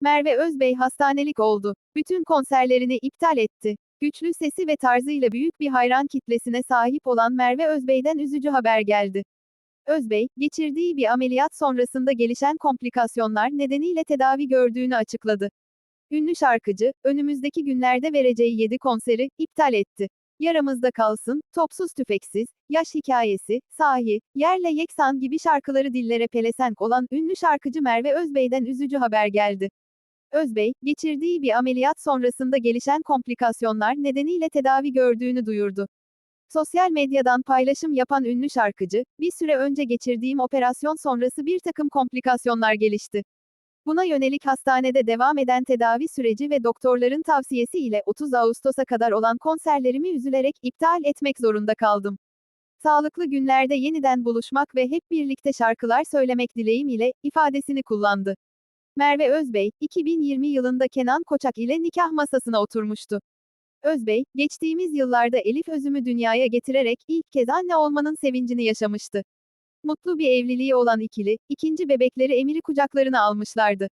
Merve Özbey hastanelik oldu. Bütün konserlerini iptal etti. Güçlü sesi ve tarzıyla büyük bir hayran kitlesine sahip olan Merve Özbey'den üzücü haber geldi. Özbey, geçirdiği bir ameliyat sonrasında gelişen komplikasyonlar nedeniyle tedavi gördüğünü açıkladı. Ünlü şarkıcı, önümüzdeki günlerde vereceği 7 konseri iptal etti. Yaramızda kalsın, topsuz tüfeksiz, yaş hikayesi, sahi, yerle yeksan gibi şarkıları dillere pelesenk olan ünlü şarkıcı Merve Özbey'den üzücü haber geldi. Özbey, geçirdiği bir ameliyat sonrasında gelişen komplikasyonlar nedeniyle tedavi gördüğünü duyurdu. Sosyal medyadan paylaşım yapan ünlü şarkıcı, bir süre önce geçirdiğim operasyon sonrası bir takım komplikasyonlar gelişti. Buna yönelik hastanede devam eden tedavi süreci ve doktorların tavsiyesi ile 30 Ağustos'a kadar olan konserlerimi üzülerek iptal etmek zorunda kaldım. Sağlıklı günlerde yeniden buluşmak ve hep birlikte şarkılar söylemek dileğim ile ifadesini kullandı. Merve Özbey, 2020 yılında Kenan Koçak ile nikah masasına oturmuştu. Özbey, geçtiğimiz yıllarda Elif Özüm'ü dünyaya getirerek ilk kez anne olmanın sevincini yaşamıştı. Mutlu bir evliliği olan ikili, ikinci bebekleri Emir'i kucaklarına almışlardı.